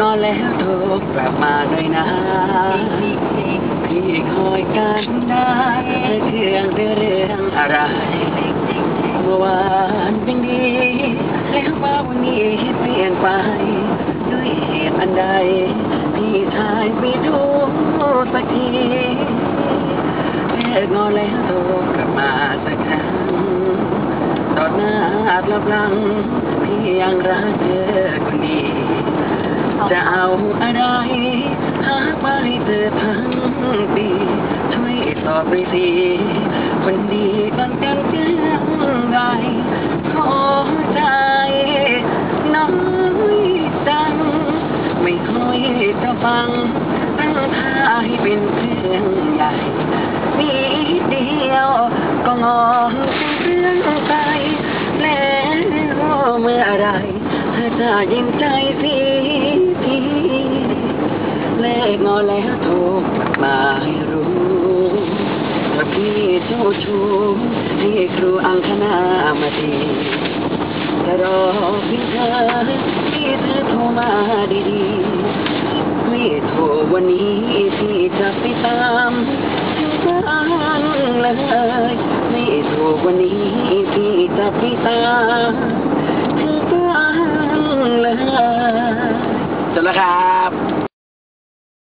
นอนแล้วโทรกลับมาด้วยนะ พี่คอยกันได้เครื่องเรื่องอะไรเมื่อวานเป็นดีแล้วว่าวันนี้เปลี่ยนไปด้วยเหตุอันใด พี่ชายไปดูสักทีเลิกงอนแล้วโทรกลับมาสักครั้งตอนหน้าหลับลังพี่ยังรักเธอ คนดีจะเอาอะไร หาไปเธอทั้งปีช่วยตอบไปสิคนดีกันกันเช่นไรขอใจน้อยจัง ไม่ค่อยจะฟัง ตั้งท่าให้เป็นเพื่อนใหญ่นิดเดียวก็งอน เธอจะยิ้มใจสิทีเลขงอแล้วโทรกมาให้รู้ว่าพี่เจ้าชู้ให้ครูอังคณามาทีจะรอพียงเธอที่เธอโทรมาดีๆไม่โทรวันนี้ที่จะไปตามถึงบ้านเลยไม่โทรวันนี้ที่จะไปตาม นะครับ